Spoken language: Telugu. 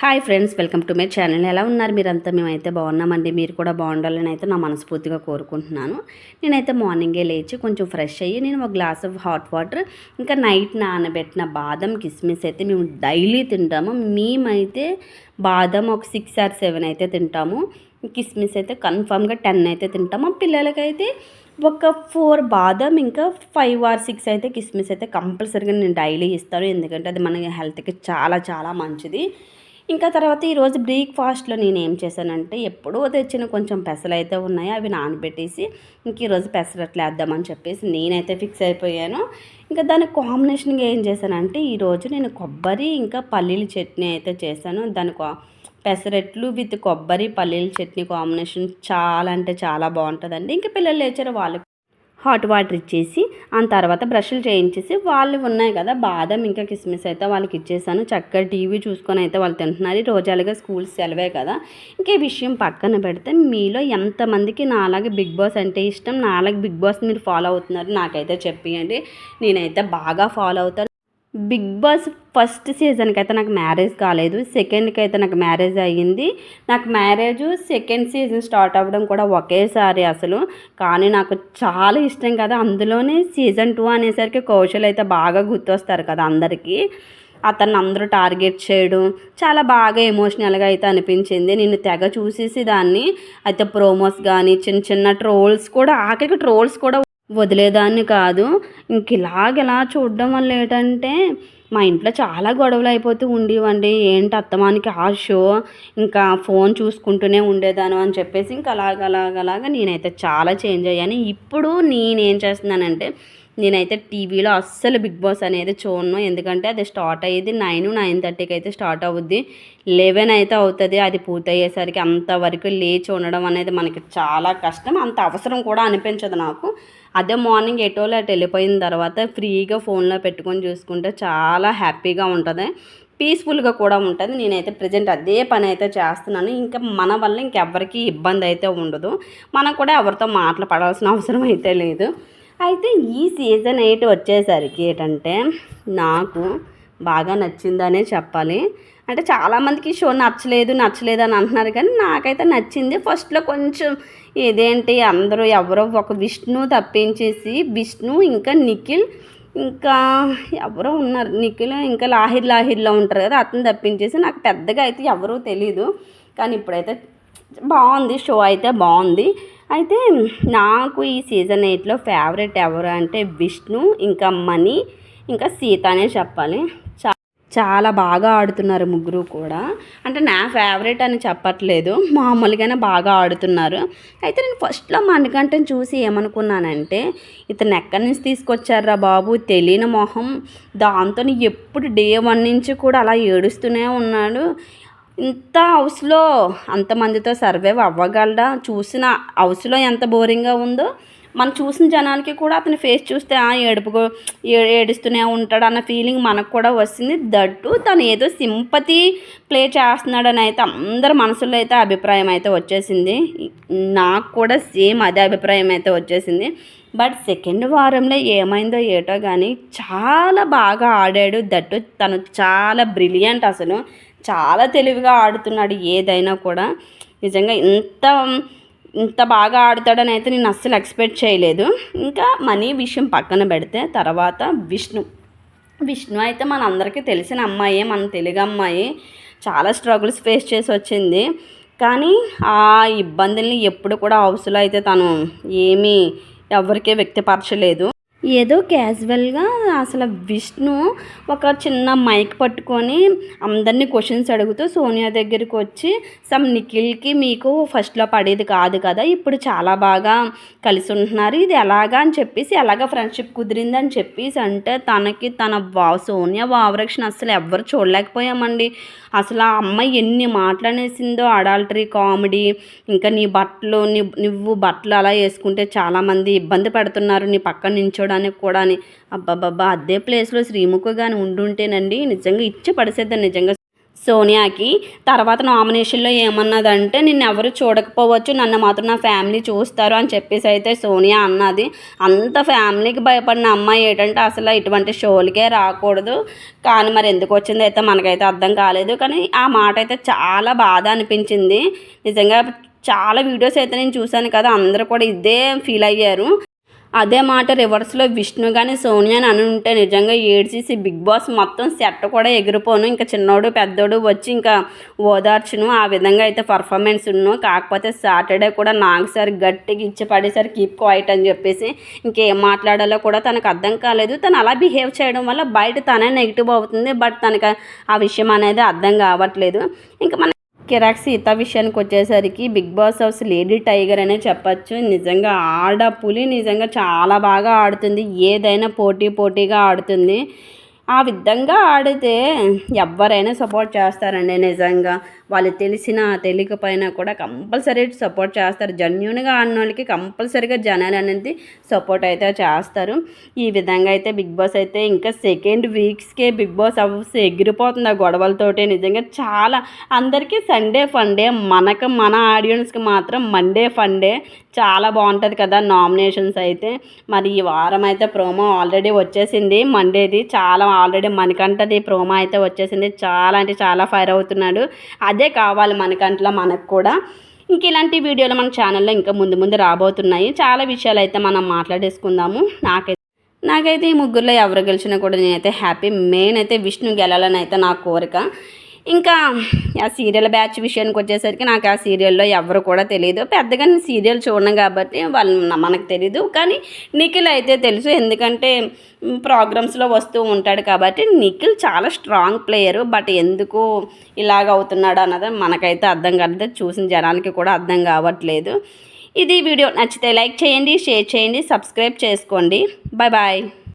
Hi friends welcome to my channel. ఎలా ఉన్నారు మీరంతా? మేమైతే బాగున్నామండి. మీరు కూడా బాగుండాలని అయితే నా మనస్ఫూర్తిగా కోరుకుంటున్నాను. నేనైతే మార్నింగే లేచి కొంచెం ఫ్రెష్ అయ్యి నేను ఒక గ్లాస్ ఆఫ్ హాట్ వాటర్ ఇంకా నైట్ నానబెట్టిన బాదం కిస్మిస్ అయితే మేము డైలీ తింటాము. మేమైతే బాదం ఒక సిక్స్ ఆర్ సెవెన్ అయితే తింటాము. కిస్మిస్ అయితే కన్ఫామ్గా టెన్ అయితే తింటాము. పిల్లలకైతే ఒక ఫోర్ బాదం ఇంకా ఫైవ్ ఆర్ సిక్స్ అయితే కిస్మిస్ అయితే కంపల్సరీగా నేను డైలీ ఇస్తాను. ఎందుకంటే అది మన హెల్త్కి చాలా చాలా మంచిది. ఇంకా తర్వాత ఈరోజు బ్రేక్ఫాస్ట్లో నేను ఏం చేశానంటే ఎప్పుడో తెచ్చిన కొంచెం పెసలు అయితే ఉన్నాయి అవి నానబెట్టేసి ఇంక ఈరోజు పెసరట్లు వేద్దామని చెప్పేసి నేనైతే ఫిక్స్ అయిపోయాను. ఇంకా దాని కాంబినేషన్గా ఏం చేశానంటే ఈరోజు నేను కొబ్బరి ఇంకా పల్లీల చట్నీ అయితే చేశాను. దాని పెసరట్లు విత్ కొబ్బరి పల్లీల చట్నీ కాంబినేషన్ చాలా అంటే చాలా బాగుంటుందండి. ఇంకా పిల్లలు లేచారు వాళ్ళు హాట్ వాటర్ ఇచ్చేసి ఆ తర్వాత బ్రష్లు చేయించేసి వాళ్ళు ఉన్నాయి కదా బాదం ఇంకా కిస్మిస్ అయితే వాళ్ళకి ఇచ్చేసాను. చక్కగా టీవీ చూసుకొని అయితే వాళ్ళు తింటున్నారు. రోజాలుగా స్కూల్స్ సెలవే కదా. ఇంకే విషయం పక్కన పెడితే మీలో ఎంతమందికి నాలాగే బిగ్ బాస్ అంటే ఇష్టం? నాలాగే బిగ్ బాస్ మీరు ఫాలో అవుతున్నారు? నాకైతే చెప్పియండి. నేనైతే బాగా ఫాలో అవుతాను. బిగ్ బాస్ ఫస్ట్ సీజన్కి అయితే నాకు మ్యారేజ్ కాలేదు. సెకండ్కి అయితే నాకు మ్యారేజ్ అయ్యింది. నాకు మ్యారేజ్ సెకండ్ సీజన్ స్టార్ట్ అవ్వడం కూడా ఒకేసారి అసలు. కానీ నాకు చాలా ఇష్టం కదా. అందులోనే సీజన్ టూ అనేసరికి కౌశల్ అయితే బాగా గుర్తొస్తారు కదా అందరికీ. అతన్ని అందరూ టార్గెట్ చేయడం చాలా బాగా ఎమోషనల్గా అయితే అనిపించింది. నేను తెగ చూసేసి దాన్ని అయితే ప్రోమోస్ కానీ చిన్న చిన్న ట్రోల్స్ కూడా ఆఖరికి ట్రోల్స్ కూడా వదిలేదాన్ని కాదు. ఇంక ఇలాగ చూడడం వల్ల ఏంటంటే మా ఇంట్లో చాలా గొడవలు అయిపోతూ ఉండేవండి. ఏంటి అత్తమానికి ఆ షో? ఇంకా ఫోన్ చూసుకుంటూనే ఉండేదాను అని చెప్పేసి ఇంకా అలాగ అలాగ అలాగ నేనైతే చాలా చేంజ్ అయ్యాను. ఇప్పుడు నేనేం చేస్తున్నానంటే నేనైతే టీవీలో అస్సలు బిగ్ బాస్ అనేది చూడను. ఎందుకంటే అది స్టార్ట్ అయ్యేది నైన్ నైన్ థర్టీకి అయితే స్టార్ట్ అవుద్ది. లెవెన్ అయితే అవుతుంది. అది పూర్తయ్యేసరికి అంతవరకు లేచి ఉండడం అనేది మనకి చాలా కష్టం. అంత అవసరం కూడా అనిపించదు నాకు. అదే మార్నింగ్ ఎటోలో అటు వెళ్ళిపోయిన తర్వాత ఫ్రీగా ఫోన్లో పెట్టుకొని చూసుకుంటే చాలా హ్యాపీగా ఉంటుంది. పీస్ఫుల్గా కూడా ఉంటుంది. నేనైతే ప్రజెంట్ అదే పని అయితే చేస్తున్నాను. ఇంకా మన వల్ల ఇంకెవ్వరికీ ఇబ్బంది అయితే ఉండదు. మనం కూడా ఎవరితో మాటలు పడాల్సిన అవసరం అయితే లేదు. అయితే ఈ సీజన్ ఎయిట్ వచ్చేసరికి ఏంటంటే నాకు బాగా నచ్చిందనే చెప్పాలి. అంటే చాలామందికి షో నచ్చలేదు నచ్చలేదు అని అంటున్నారు కానీ నాకైతే నచ్చింది. ఫస్ట్లో కొంచెం ఇదేంటి అందరూ ఎవరో ఒక విష్ణు తప్పించేసి విష్ణు ఇంకా నిఖిల్ ఇంకా ఎవరో ఉన్నారు. నిఖిల్ ఇంకా లాహిర్ లాహిర్లో ఉంటారు కదా అతను తప్పించేసి నాకు పెద్దగా అయితే ఎవరూ తెలీదు. కానీ ఇప్పుడైతే బాగుంది షో అయితే బాగుంది. అయితే నాకు ఈ సీజన్ ఎయిట్లో ఫేవరెట్ ఎవరు అంటే విష్ణు ఇంకా మణి ఇంకా సీత అనే చెప్పాలి. చాలా బాగా ఆడుతున్నారు ముగ్గురు కూడా. అంటే నా ఫేవరెట్ అని చెప్పట్లేదు. మామూలుగానే బాగా ఆడుతున్నారు. అయితే నేను ఫస్ట్లో మణికంఠని చూసి ఏమనుకున్నానంటే ఇతను ఎక్కడి నుంచి తీసుకొచ్చారా బాబు? తెలియని మొహం. దాంతో ఎప్పుడు డే వన్ నుంచి కూడా అలా ఏడుస్తూనే ఉన్నాడు. ఇంత హౌస్లో అంతమందితో సర్వైవ్ అవ్వగలడా? చూసిన హౌస్లో ఎంత బోరింగ్గా ఉందో మనం చూసిన జనాలకి కూడా అతని ఫేస్ చూస్తే ఆ ఏడుపు ఏడుస్తూనే ఉంటాడు అన్న ఫీలింగ్ మనకు కూడా వస్తుంది. దట్టు తను ఏదో సింపతి ప్లే చేస్తున్నాడని అయితే అందరి మనసులో అయితే అభిప్రాయం అయితే వచ్చేసింది. నాకు కూడా సేమ్ అదే అభిప్రాయం అయితే వచ్చేసింది. బట్ సెకండ్ వారంలో ఏమైందో ఏటో కానీ చాలా బాగా ఆడాడు దట్టు. తను చాలా బ్రిలియంట్ అసలు. చాలా తెలివిగా ఆడుతున్నాడు ఏదైనా కూడా. నిజంగా ఇంత ఇంత బాగా ఆడతాడని అయితే నేను అస్సలు ఎక్స్పెక్ట్ చేయలేదు. ఇంకా మనీ విషయం పక్కన పెడితే తర్వాత విష్ణు. విష్ణు అయితే మన అందరికీ తెలిసిన అమ్మాయి మన తెలుగు అమ్మాయి. చాలా స్ట్రగుల్స్ ఫేస్ చేసి వచ్చింది. కానీ ఆ ఇబ్బందుల్ని ఎప్పుడు కూడా హౌస్లో అయితే తను ఏమీ ఎవరికీ వ్యక్తపరచలేదు. ఏదో క్యాజువల్గా అసలు విష్ణు ఒక చిన్న మైక్ పట్టుకొని అందరినీ క్వశ్చన్స్ అడుగుతూ సోనియా దగ్గరికి వచ్చి సమ్ నిఖిల్కి మీకు ఫస్ట్లో పడేది కాదు కదా ఇప్పుడు చాలా బాగా కలిసి ఉంటున్నారు ఇది ఎలాగా? అని చెప్పేసి ఎలాగ ఫ్రెండ్షిప్ కుదిరిందని చెప్పేసి అంటే తనకి తన వా సోనియా వావరక్షణ అసలు ఎవ్వరు చూడలేకపోయామండి. అసలు ఆ అమ్మాయి ఎన్ని మాట్లాడేసిందో అడాల్టరీ కామెడీ ఇంకా నీ బట్టలు నీ నువ్వు బట్టలు అలా వేసుకుంటే చాలామంది ఇబ్బంది పెడుతున్నారు నీ పక్కన నించోడానికి కూడా అని. అబ్బాబ్బా అదే ప్లేస్లో శ్రీముఖ కానీ ఉండుంటేనండి నిజంగా ఇచ్చి పడిసేద్దాం నిజంగా. సోనియాకి తర్వాత నామినేషన్లో ఏమన్నదంటే నిన్ను ఎవరు చూడకపోవచ్చు నన్ను మాత్రం నా ఫ్యామిలీ చూస్తారు అని చెప్పేసి అయితే సోనియా అన్నది. అంత ఫ్యామిలీకి భయపడిన అమ్మాయి ఏంటంటే అసలు ఇటువంటి షోలకే రాకూడదు. కానీ మరి ఎందుకు వచ్చింది అయితే మనకైతే అర్థం కాలేదు. కానీ ఆ మాట అయితే చాలా బాధ అనిపించింది. నిజంగా చాలా వీడియోస్ అయితే నేను చూశాను కదా అందరూ కూడా ఇదే ఫీల్ అయ్యారు. అదే మాట రివర్స్లో విష్ణు కానీ సోనియా అని ఉంటే నిజంగా ఏడ్చేసి బిగ్ బాస్ మొత్తం సెట్ కూడా ఎగిరిపోను. ఇంకా చిన్నోడు పెద్దోడు వచ్చి ఇంకా ఓదార్చును. ఆ విధంగా అయితే పర్ఫార్మెన్స్ ఉన్ను. కాకపోతే సాటర్డే కూడా నాకు సార్ గట్టిగా ఇచ్చి పడేసరి కీప్ క్వైట్ అని చెప్పేసి ఇంకేం మాట్లాడాలో కూడా తనకు అర్థం కాలేదు. తను అలా బిహేవ్ చేయడం వల్ల బయట తనే నెగిటివ్ అవుతుంది. బట్ తనకు ఆ విషయం అనేది అర్థం కావట్లేదు. ఇంకా మన కిరాక్ సీత విషయానికి వచ్చేసరికి Bigg Boss house lady tiger అనే చెప్పచ్చు. నిజంగా ఆడ పులి నిజంగా చాలా బాగా ఆడుతుంది. ఏదైనా పోటీ పోటీగా ఆడుతుంది. ఆ విధంగా ఆడితే ఎవరైనా సపోర్ట్ చేస్తారండి నిజంగా. వాళ్ళు తెలిసిన తెలియకపోయినా కూడా కంపల్సరీ సపోర్ట్ చేస్తారు. జెన్యున్గా ఆడిన వాళ్ళకి కంపల్సరీగా జనాలు అనేది సపోర్ట్ అయితే చేస్తారు. ఈ విధంగా అయితే బిగ్ బాస్ అయితే ఇంకా సెకండ్ వీక్స్కే బిగ్ బాస్ హౌస్ ఎగిరిపోతుంది ఆ గొడవలతోటి. నిజంగా చాలా అందరికీ సండే ఫండే. మనకు మన ఆడియన్స్కి మాత్రం మండే ఫండే. చాలా బాగుంటుంది కదా నామినేషన్స్ అయితే. మరి ఈ వారం అయితే ప్రోమో ఆల్రెడీ వచ్చేసింది. మండేది చాలా ఆల్రెడీ మనకంటది ప్రోమో అయితే వచ్చేసింది. చాలా అంటే చాలా ఫైర్ అవుతున్నాడు. అది అదే కావాలి మనకంట్లో మనకు కూడా. ఇంక ఇలాంటి వీడియోలు మన ఛానల్లో ఇంకా ముందు ముందు రాబోతున్నాయి. చాలా విషయాలు అయితే మనం మాట్లాడేసుకుందాము. నాకైతే నాకైతే ఈ ముగ్గురులో ఎవరు గెలిచినా కూడా నేనైతే హ్యాపీ. మెయిన్ అయితే విష్ణు గెలాలని అయితే నా కోరిక. ఇంకా ఆ సీరియల్ బ్యాచ్ విషయానికి వచ్చేసరికి నాకు ఆ సీరియల్లో ఎవరు కూడా తెలియదు పెద్దగా నేను సీరియల్ చూడను కాబట్టి వాళ్ళు మనకు తెలీదు. కానీ నిఖిల్ అయితే తెలుసు. ఎందుకంటే ప్రోగ్రామ్స్లో వస్తూ ఉంటాడు కాబట్టి నిఖిల్ చాలా స్ట్రాంగ్ ప్లేయరు. బట్ ఎందుకు ఇలాగ అవుతున్నాడు అన్నది మనకైతే అర్థం కాలేదు. చూసిన జనానికి కూడా అర్థం కావట్లేదు. ఇది వీడియో నచ్చితే లైక్ చేయండి షేర్ చేయండి సబ్స్క్రైబ్ చేసుకోండి. Bye bye.